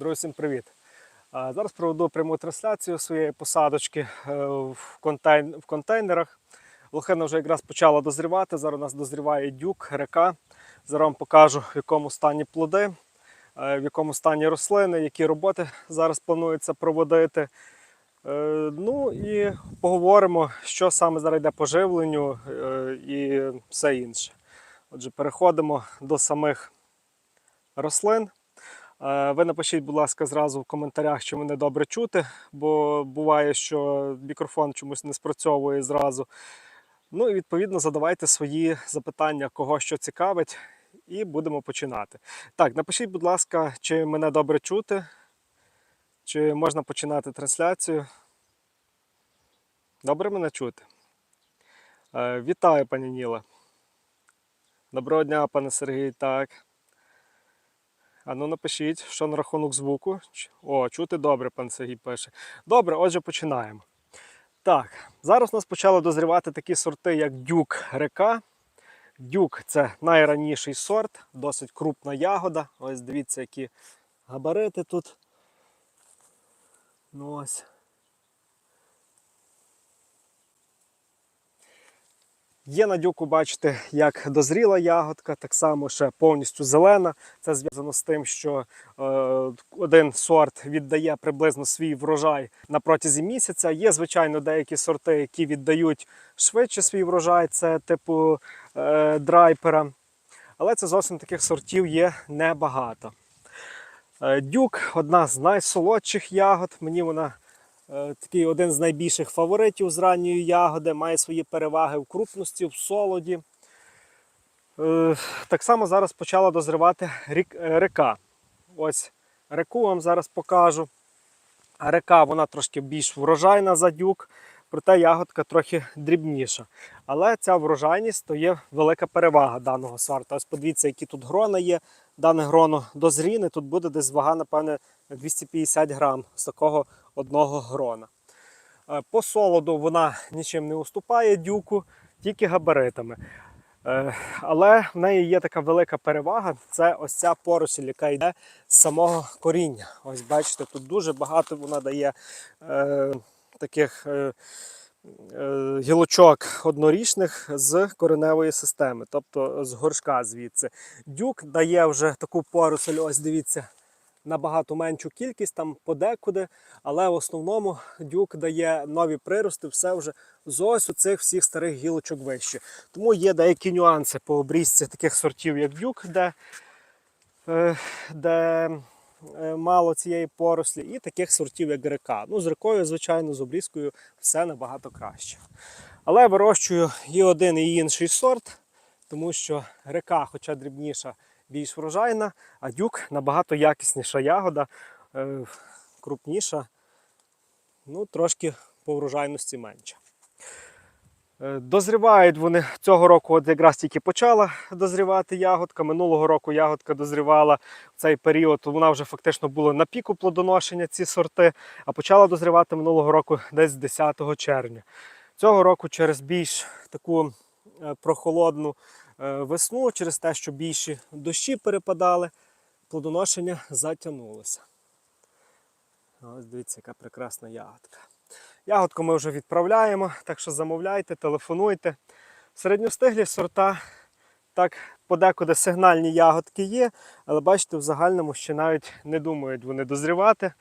Друзі, всім привіт! Зараз проведу пряму трансляцію своєї посадочки е, в, контейн... в контейнерах. Лохина вже якраз почала дозрівати. Зараз у нас дозріває дюк, река. Зараз вам покажу, в якому стані плоди, е, в якому стані рослини, які роботи зараз планується проводити. Е, Ну і поговоримо, що саме зараз йде по живленню і все інше. Отже, переходимо до самих рослин. Е, Ви напишіть, будь ласка, зразу в коментарях, чи мене добре чути, бо буває, що мікрофон чомусь не спрацьовує зразу. Ну і відповідно задавайте свої запитання, кого що цікавить, і будемо починати. Так, напишіть, будь ласка, чи мене добре чути, чи можна починати трансляцію. Добре мене чути. Е, Вітаю, пані Ніла. Доброго дня, пане Сергій. Так. А ну напишіть, що на рахунок звуку. О, чути добре, пан Сергій пише. Добре, отже, починаємо. Так, зараз у нас почали дозрівати такі сорти, як дюк река. Дюк це найраніший сорт, досить крупна ягода. Ось дивіться, які габарити тут. Ну ось. Є на дюку, бачите, як дозріла ягодка, так само ще повністю зелена. Це зв'язано з тим, що е, один сорт віддає приблизно свій врожай на протязі місяця. Є, звичайно, деякі сорти, які віддають швидше свій врожай, це типу е, драйпера. Але це зовсім таких сортів є небагато. Е, Дюк одна з найсолодших ягод. Мені вона такий один з найбільших фаворитів з ранньої ягоди, має свої переваги в крупності, в солоді. Е, Так само зараз почала дозрівати рік- е, река. Ось реку вам зараз покажу. Река вона трошки більш врожайна за дюк, проте ягодка трохи дрібніша. Але ця врожайність то є велика перевага даного сорту. Ось подивіться, які тут грона є. Дане гроно дозріне, тут буде десь вага, напевне, 250 грам з такого одного грона. Е, По солоду вона нічим не уступає дюку, тільки габаритами. Е, Але в неї є така велика перевага це ось ця поросіль, яка йде з самого коріння. Ось бачите, тут дуже багато вона дає е, таких е, е, гілочок однорічних з кореневої системи, тобто з горшка звідси. Дюк дає вже таку поросль, ось дивіться, набагато меншу кількість, там подекуди, але в основному дюк дає нові прирости, все вже з ось у цих всіх старих гілочок вище. Тому є деякі нюанси по обрізці таких сортів, як дюк, де, е, де е, мало цієї порослі, і таких сортів, як река. Ну, з рекою, звичайно, з обрізкою все набагато краще. Але вирощую і один, і інший сорт, тому що река, хоча дрібніша, більш врожайна, а дюк набагато якісніша ягода, е, крупніша, ну, трошки по врожайності менша. Е, Дозрівають вони цього року, от якраз тільки почала дозрівати ягодка. Минулого року ягодка дозрівала в цей період. Вона вже фактично була на піку плодоношення ці сорти, а почала дозрівати минулого року десь 10 червня. Цього року через більш таку е, прохолодну весну, через те, що більші дощі перепадали, плодоношення затягнулося. Ось дивіться, яка прекрасна ягодка. Ягодку ми вже відправляємо, так що замовляйте, телефонуйте. Середньостиглі сорта, так подекуди сигнальні ягодки є, але бачите, в загальному ще навіть не думають вони дозрівати.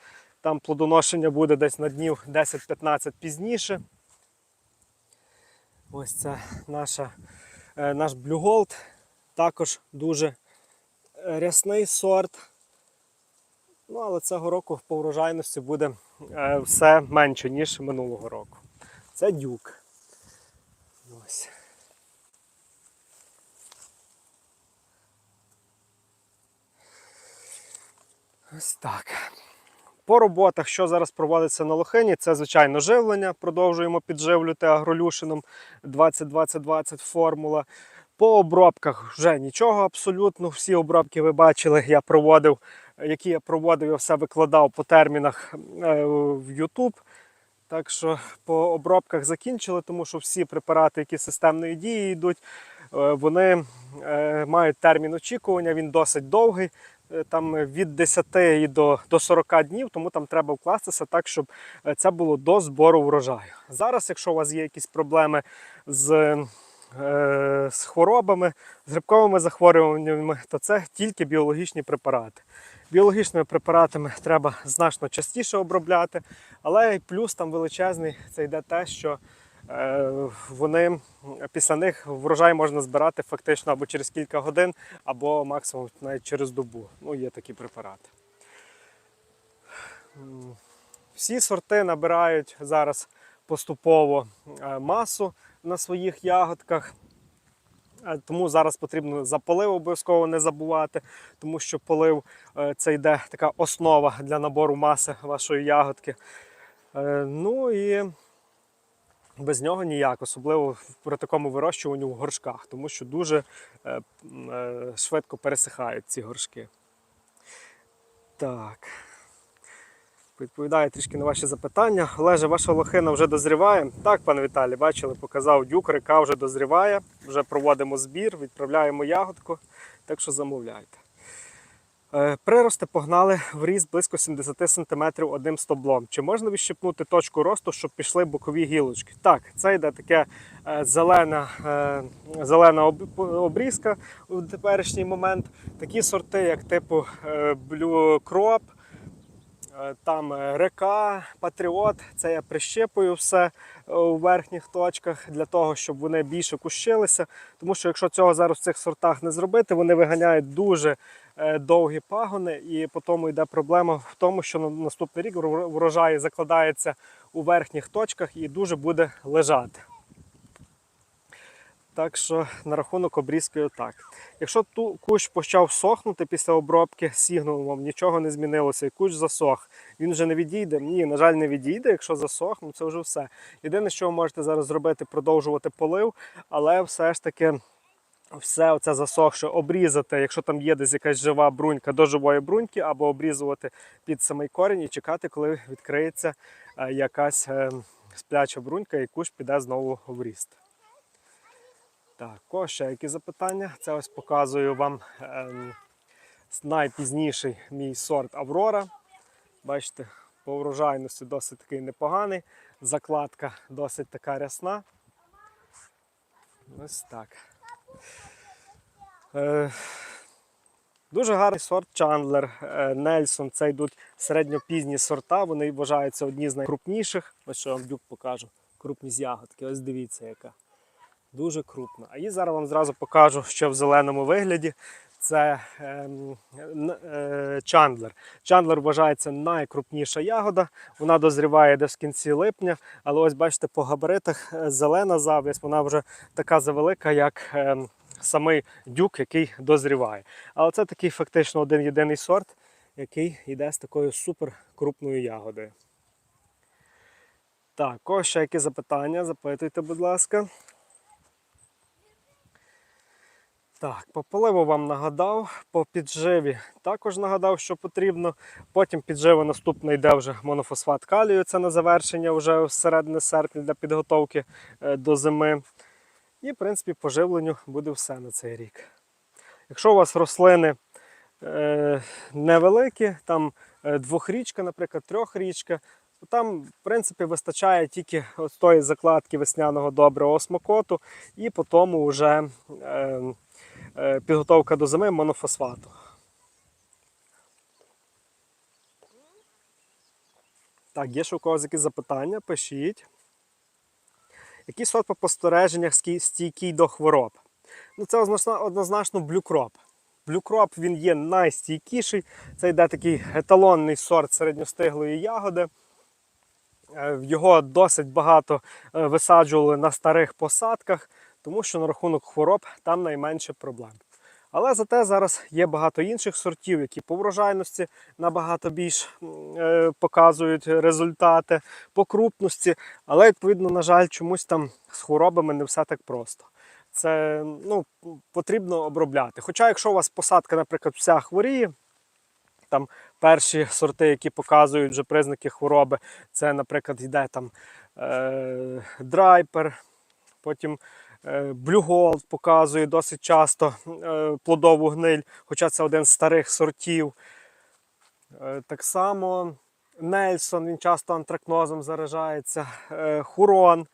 Там плодоношення буде десь на днів 10-15 пізніше. Ось це наша, е, наш Blue Gold, також дуже е, рясний сорт. Ну, але цього року по врожайності буде е, все менше, ніж минулого року. Це дюк. Ось. Ось так. По роботах, що зараз проводиться на лохині, це звичайно живлення. Продовжуємо підживлювати агролюшином 20-20-20 формула. По обробках вже нічого абсолютно. Всі обробки ви бачили, я проводив, які я проводив, я все викладав по термінах е, в YouTube. Так що по обробках закінчили, тому що всі препарати, які системної дії йдуть, е, вони е, мають термін очікування, він досить довгий. Е, там від 10 і до, до 40 днів, тому там треба вкластися так, щоб е, це було до збору врожаю. Зараз, якщо у вас є якісь проблеми з, е, з хворобами, з грибковими захворюваннями, то це тільки біологічні препарати. Біологічними препаратами треба значно частіше обробляти, але й плюс там величезний це йде те, що е, вони після них врожай можна збирати фактично або через кілька годин, або максимум навіть через добу. Ну, є такі препарати. Всі сорти набирають зараз поступово е, масу на своїх ягодках. Е, Тому зараз потрібно за полив обов'язково не забувати, тому що полив е, це йде така основа для набору маси вашої ягодки. Е, Ну і без нього ніяк, особливо при такому вирощуванні в горшках, тому що дуже е, е, швидко пересихають ці горшки. Так. Відповідаю трішки на ваші запитання. Олеже, ваша лохина вже дозріває. Так, пане Віталій, бачили, показав дюк, река вже дозріває. Вже проводимо збір, відправляємо ягодку, так що замовляйте. Е, Прирости погнали в ріст близько 70 см одним стоблом. Чи можна відщепнути точку росту, щоб пішли бокові гілочки? Так, це йде таке е, зелена, е, зелена обрізка у теперішній момент. Такі сорти, як типу Blue Crop, Там е, река, патріот, це я прищепую все е, у верхніх точках для того, щоб вони більше кущилися. Тому що якщо цього зараз в цих сортах не зробити, вони виганяють дуже е, довгі пагони, і по тому йде проблема в тому, що на наступний рік вро- врожай закладається у верхніх точках і дуже буде лежати. Так що на рахунок обрізки отак. Якщо ту кущ почав сохнути після обробки сігнумом, нічого не змінилося, і кущ засох, він вже не відійде. Ні, на жаль, не відійде. Якщо засох, ну це вже все. Єдине, що ви можете зараз зробити, продовжувати полив, але все ж таки. Все оце засохше обрізати, якщо там є десь якась жива брунька до живої бруньки, або обрізувати під самий корінь і чекати, коли відкриється е, якась е, спляча брунька, і кущ піде знову в ріст. Так, о, ще які запитання? Це ось показую вам ем, найпізніший мій сорт Аврора. Бачите, по врожайності досить такий непоганий. Закладка досить така рясна. Ось так. Е, Дуже гарний сорт Чандлер, е, Нельсон. Це йдуть середньопізні сорта. Вони вважаються одні з найкрупніших. Ось що я вам дюк покажу. Крупність ягодки. Ось дивіться, яка. Дуже крупна. А її зараз вам зразу покажу, що в зеленому вигляді. Це ем, е, чандлер. Чандлер вважається найкрупніша ягода. Вона дозріває десь в кінці липня. Але ось бачите, по габаритах е, зелена зав'язь, вона вже така завелика, як ем, самий дюк, який дозріває. Але це такий фактично один єдиний сорт, який йде з такою супер крупною ягодою. Так, ось ще які запитання, запитуйте, будь ласка. Так, по поливу вам нагадав, по підживі також нагадав, що потрібно. Потім піджива наступна йде вже монофосфат калію, це на завершення вже в середині серпня для підготовки е, до зими. І, в принципі, по живленню буде все на цей рік. Якщо у вас рослини е, невеликі, там е, двохрічка, наприклад, трьохрічка, то там, в принципі, вистачає тільки тої закладки весняного доброго осмокоту і по тому вже підготовка до зими монофосфату. Так, є ще у когось якісь запитання? Пишіть. Який сорт по спостереженнях скі- стійкий до хвороб? Ну, це однозначно, однозначно блюкроп. Блюкроп він є найстійкіший. Це йде такий еталонний сорт середньостиглої ягоди. Е, Його досить багато е, висаджували на старих посадках, тому що на рахунок хвороб там найменше проблем. Але зате зараз є багато інших сортів, які по врожайності набагато більш е, показують результати, по крупності. Але, відповідно, на жаль, чомусь там з хворобами не все так просто. Це ну, потрібно обробляти. Хоча, якщо у вас посадка, наприклад, вся хворіє, там перші сорти, які показують вже признаки хвороби, це, наприклад, йде там е, драйпер, потім Е, Gold показує досить часто е, плодову гниль, хоча це один з старих сортів. Е, Так само Нельсон, він часто антракнозом заражається, Хурон.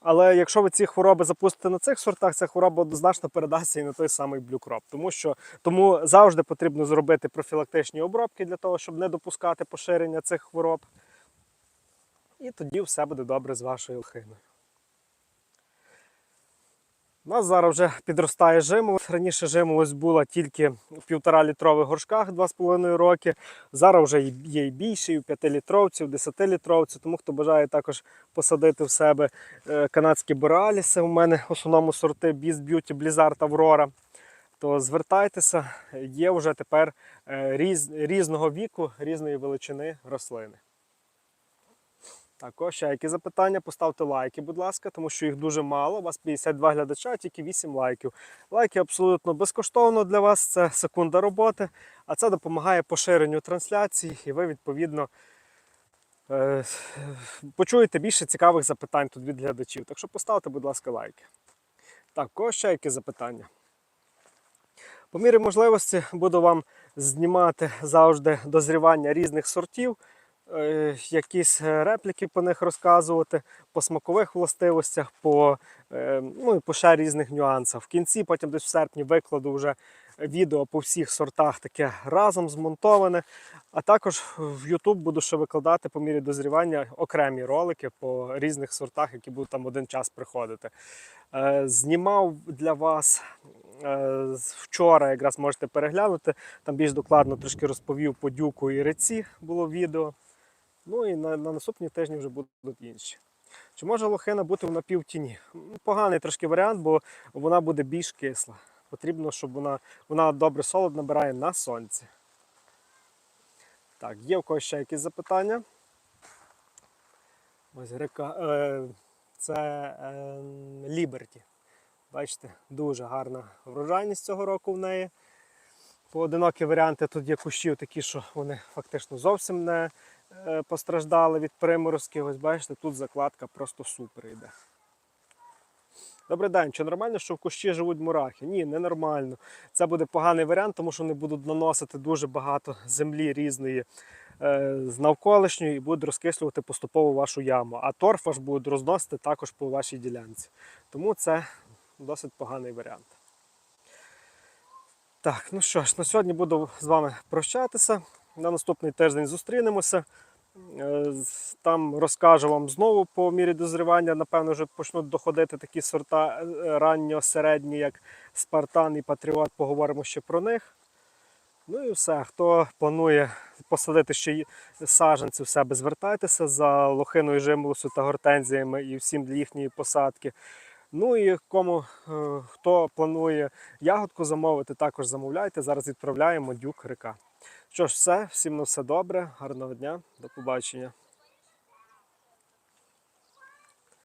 Але якщо ви ці хвороби запустите на цих сортах, ця хвороба однозначно передасться і на той самий блюкроп. Тому що тому завжди потрібно зробити профілактичні обробки для того, щоб не допускати поширення цих хвороб. І тоді все буде добре з вашою лохиною. У нас зараз вже підростає жимолость. Раніше жимолость була тільки в півтора літрових горшках 2,5 роки. Зараз вже є і більше, і в 5 літровці, і в 10 літровці. Тому хто бажає також посадити в себе е, канадські бореаліси. У мене в основному сорти Beast Beauty, Blizzard, Aurora. То звертайтеся, є вже тепер е, різ, різного віку, різної величини рослини. Також ще які запитання, поставте лайки, будь ласка, тому що їх дуже мало. У вас 52 глядача, тільки 8 лайків. Лайки абсолютно безкоштовно для вас, це секунда роботи, а це допомагає поширенню трансляцій, і ви, відповідно, е, почуєте більше цікавих запитань тут від глядачів. Так що поставте, будь ласка, лайки. Також ще які запитання. По мірі можливості буду вам знімати завжди дозрівання різних сортів якісь репліки по них розказувати, по смакових властивостях, по, е, ну, і по ще різних нюансах. В кінці, потім десь в серпні викладу вже відео по всіх сортах таке разом змонтоване. А також в YouTube буду ще викладати по мірі дозрівання окремі ролики по різних сортах, які будуть там один час приходити. Е, Знімав для вас е, вчора, якраз можете переглянути. Там більш докладно трошки розповів по дюку і реці було відео. Ну і на, на наступні тижні вже будуть інші. Чи може лохина бути в напівтіні? Ну, Поганий трошки варіант, бо вона буде більш кисла. Потрібно, щоб вона, вона добре солод набирає на сонці. Так, є в когось ще якісь запитання? Ось река. Е, це е, Ліберті. Бачите, дуже гарна врожайність цього року в неї. Поодинокі варіанти тут є кущів такі, що вони фактично зовсім не постраждали від приморозків. Ось бачите, тут закладка просто супер йде. Добрий день, чи нормально, що в кущі живуть мурахи? Ні, не нормально. Це буде поганий варіант, тому що вони будуть наносити дуже багато землі різної е, з навколишньої і будуть розкислювати поступово вашу яму. А торф ваш будуть розносити також по вашій ділянці. Тому це досить поганий варіант. Так, ну що ж, на сьогодні буду з вами прощатися. На наступний тиждень зустрінемося. Е, Там розкажу вам знову по мірі дозрівання. Напевно, вже почнуть доходити такі сорта е, ранньо-середні, як Спартан і Патріот. Поговоримо ще про них. Ну і все. Хто планує посадити ще й саджанці в себе, звертайтеся за лохиною жимолосу та гортензіями і всім для їхньої посадки. Ну і кому е, хто планує ягодку замовити, також замовляйте. Зараз відправляємо дюк река. Що ж, все, всім на все добре, гарного дня, до побачення.